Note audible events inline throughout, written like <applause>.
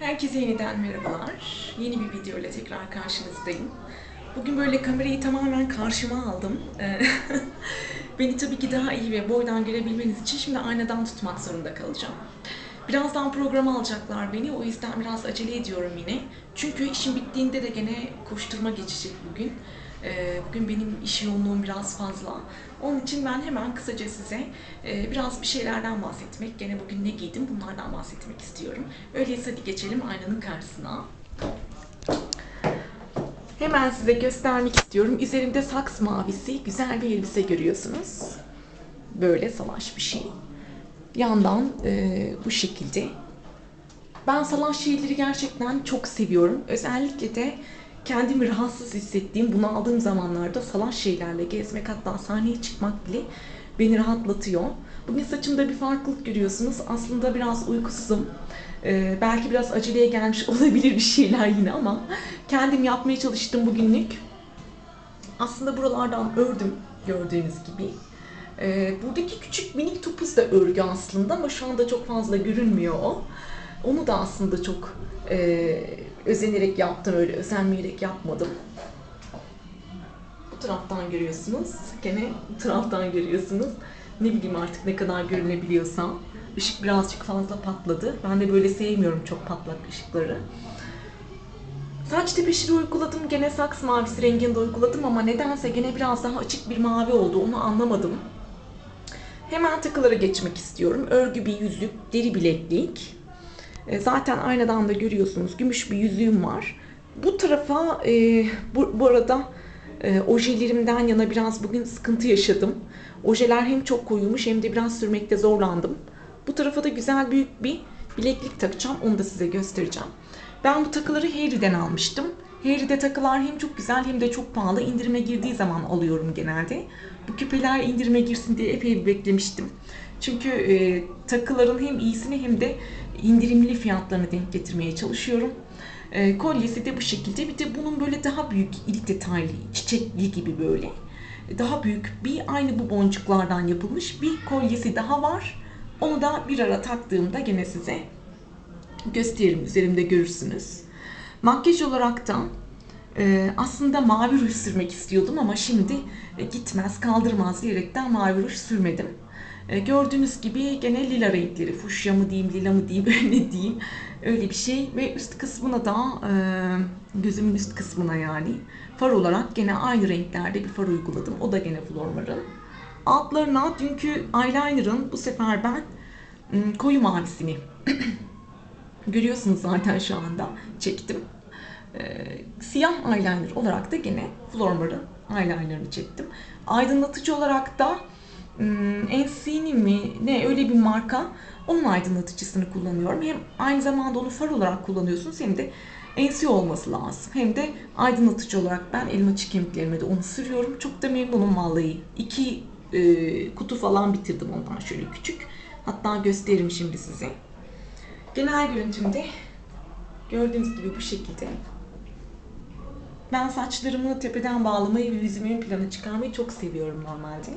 Herkese yeniden merhabalar. Yeni bir video ile tekrar karşınızdayım. Bugün böyle kamerayı tamamen karşıma aldım. Ee, <laughs> Beni tabii ki daha iyi ve boydan görebilmeniz için şimdi aynadan tutmak zorunda kalacağım. Birazdan programa alacaklar beni. O yüzden biraz acele ediyorum yine. Çünkü işim bittiğinde de gene koşturma geçecek bugün. Ee, Bugün benim iş yoğunluğum biraz fazla. Onun için ben hemen kısaca size e, biraz bir şeylerden bahsetmek, gene bugün ne giydim bunlardan bahsetmek istiyorum. Öyleyse hadi geçelim aynanın karşısına. Hemen size göstermek istiyorum. Üzerimde saks mavisi güzel bir elbise görüyorsunuz. Böyle salaş bir şey. Yandan e, bu şekilde. Ben salaş şeyleri gerçekten çok seviyorum. Özellikle de kendimi rahatsız hissettiğim, bunu aldığım zamanlarda salaş şeylerle gezmek hatta sahneye çıkmak bile beni rahatlatıyor. Bugün saçımda bir farklılık görüyorsunuz. Aslında biraz uykusuzum. Ee, belki biraz aceleye gelmiş <laughs> olabilir bir şeyler yine ama kendim yapmaya çalıştım bugünlük. Aslında buralardan ördüm gördüğünüz gibi. Ee, buradaki küçük minik topuz da örgü aslında ama şu anda çok fazla görünmüyor o. Onu da aslında çok e, özenerek yaptım öyle özenmeyerek yapmadım. Bu taraftan görüyorsunuz. Gene bu taraftan görüyorsunuz. Ne bileyim artık ne kadar görünebiliyorsam. Işık birazcık fazla patladı. Ben de böyle sevmiyorum çok patlak ışıkları. Saç tepeşiri uyguladım. Gene saks mavisi renginde uyguladım ama nedense gene biraz daha açık bir mavi oldu. Onu anlamadım. Hemen takılara geçmek istiyorum. Örgü bir yüzük, deri bileklik. E, Zaten aynadan da görüyorsunuz gümüş bir yüzüğüm var. Bu tarafa e, bu, bu arada e, ojelerimden yana biraz bugün sıkıntı yaşadım. Ojeler hem çok koyulmuş hem de biraz sürmekte zorlandım. Bu tarafa da güzel büyük bir bileklik takacağım. Onu da size göstereceğim. Ben bu takıları Harry'den almıştım. Harry'de takılar hem çok güzel hem de çok pahalı. İndirime girdiği zaman alıyorum genelde. Bu küpeler indirime girsin diye epey bir beklemiştim. Çünkü e, takıların hem iyisini hem de indirimli fiyatlarını denk getirmeye çalışıyorum. E, kolyesi de bu şekilde. Bir de bunun böyle daha büyük, iri detaylı, çiçekli gibi böyle. Daha büyük bir aynı bu boncuklardan yapılmış bir kolyesi daha var. Onu da bir ara taktığımda gene size gösteririm. Üzerimde görürsünüz. Makyaj olarak da e, aslında mavi ruj sürmek istiyordum ama şimdi e, gitmez kaldırmaz diyerekten mavi ruj sürmedim. E, gördüğünüz gibi gene lila renkleri, fuşya mı diyeyim, lila mı diyeyim, <laughs> öyle diyeyim. Öyle bir şey ve üst kısmına da e, gözümün üst kısmına yani far olarak gene aynı renklerde bir far uyguladım. O da gene Flormar'ın. Altlarına dünkü eyeliner'ın bu sefer ben koyu mavisini <clears throat> görüyorsunuz zaten şu anda çektim. Ee, siyah eyeliner olarak da gene Flormar'ın eyeliner'ını çektim. Aydınlatıcı olarak da hmm, NC'nin mi ne öyle bir marka onun aydınlatıcısını kullanıyorum. Hem aynı zamanda onu far olarak kullanıyorsunuz hem de NC olması lazım. Hem de aydınlatıcı olarak ben elma açık kemiklerime de onu sürüyorum. Çok da memnunum vallahi. İki e, kutu falan bitirdim ondan şöyle küçük. Hatta gösteririm şimdi size. Genel görüntümde gördüğünüz gibi bu şekilde. Ben saçlarımı tepeden bağlamayı ve yüzümü ön plana çıkarmayı çok seviyorum normalde.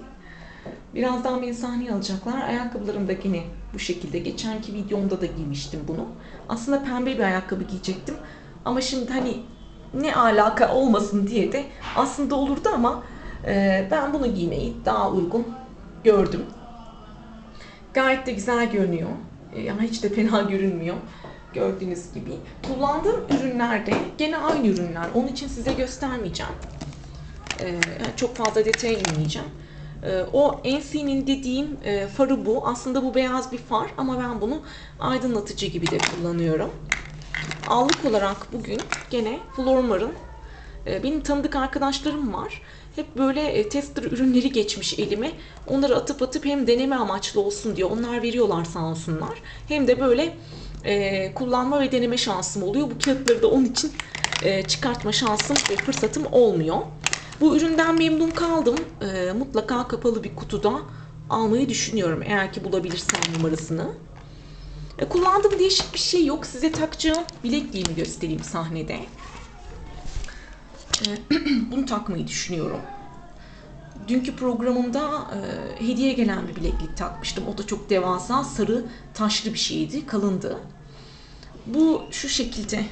Birazdan beni sahneye alacaklar. Ayakkabılarım da yine bu şekilde. Geçenki videomda da giymiştim bunu. Aslında pembe bir ayakkabı giyecektim. Ama şimdi hani ne alaka olmasın diye de aslında olurdu ama e, ben bunu giymeyi daha uygun gördüm. Gayet de güzel görünüyor. E, Yani hiç de fena görünmüyor. Gördüğünüz gibi. Kullandığım ürünlerde gene aynı ürünler. Onun için size göstermeyeceğim. E, çok fazla detaya inmeyeceğim. E, o NC'nin dediğim e, farı bu. Aslında bu beyaz bir far ama ben bunu aydınlatıcı gibi de kullanıyorum. Allık olarak bugün gene Flormar'ın e, benim tanıdık arkadaşlarım var. Hep böyle e, tester ürünleri geçmiş elime. Onları atıp atıp hem deneme amaçlı olsun diye onlar veriyorlar sağ olsunlar. Hem de böyle e, kullanma ve deneme şansım oluyor. Bu kağıtları da onun için e, çıkartma şansım ve fırsatım olmuyor. Bu üründen memnun kaldım. E, mutlaka kapalı bir kutuda almayı düşünüyorum. Eğer ki bulabilirsem numarasını. E, kullandığım değişik bir şey yok. Size takacağım bilekliğimi göstereyim sahnede. E, <clears throat> bunu takmayı düşünüyorum. Dünkü programımda e, hediye gelen bir bileklik takmıştım. O da çok devasa, sarı, taşlı bir şeydi, kalındı. Bu şu şekilde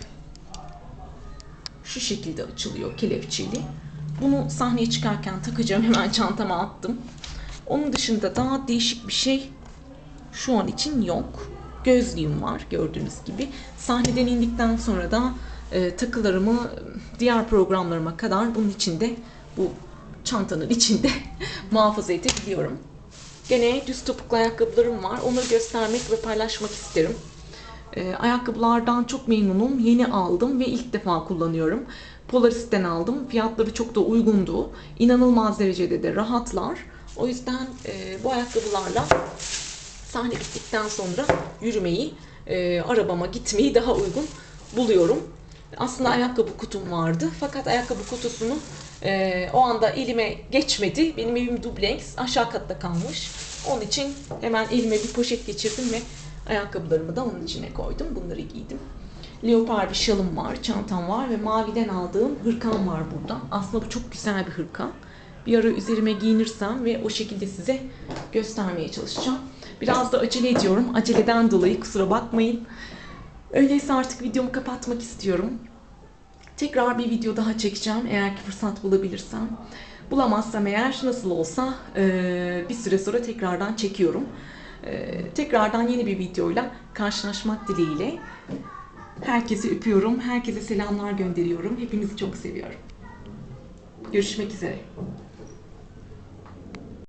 şu şekilde açılıyor kelepçeli. Bunu sahneye çıkarken takacağım. Hemen çantama attım. Onun dışında daha değişik bir şey şu an için yok. Gözlüğüm var gördüğünüz gibi. Sahneden indikten sonra da e, takılarımı diğer programlarıma kadar bunun içinde bu çantanın içinde <laughs> muhafaza edebiliyorum. Gene düz topuklu ayakkabılarım var. Onları göstermek ve paylaşmak isterim. E, ayakkabılardan çok memnunum. Yeni aldım ve ilk defa kullanıyorum. Polaris'ten aldım. Fiyatları çok da uygundu. İnanılmaz derecede de rahatlar. O yüzden e, bu ayakkabılarla sahne bittikten sonra yürümeyi, e, arabama gitmeyi daha uygun buluyorum. Aslında ayakkabı kutum vardı. Fakat ayakkabı kutusunu e, o anda elime geçmedi. Benim evim dubleks. Aşağı katta kalmış. Onun için hemen elime bir poşet geçirdim ve ayakkabılarımı da onun içine koydum. Bunları giydim. Leopar bir şalım var, çantam var ve maviden aldığım hırkam var burada. Aslında bu çok güzel bir hırka. Bir ara üzerime giyinirsem ve o şekilde size göstermeye çalışacağım. Biraz da acele ediyorum. Aceleden dolayı kusura bakmayın. Öyleyse artık videomu kapatmak istiyorum. Tekrar bir video daha çekeceğim eğer ki fırsat bulabilirsem. Bulamazsam eğer nasıl olsa eee, bir süre sonra tekrardan çekiyorum. Eee, tekrardan yeni bir videoyla karşılaşmak dileğiyle. Herkesi öpüyorum. Herkese selamlar gönderiyorum. Hepinizi çok seviyorum. Görüşmek üzere.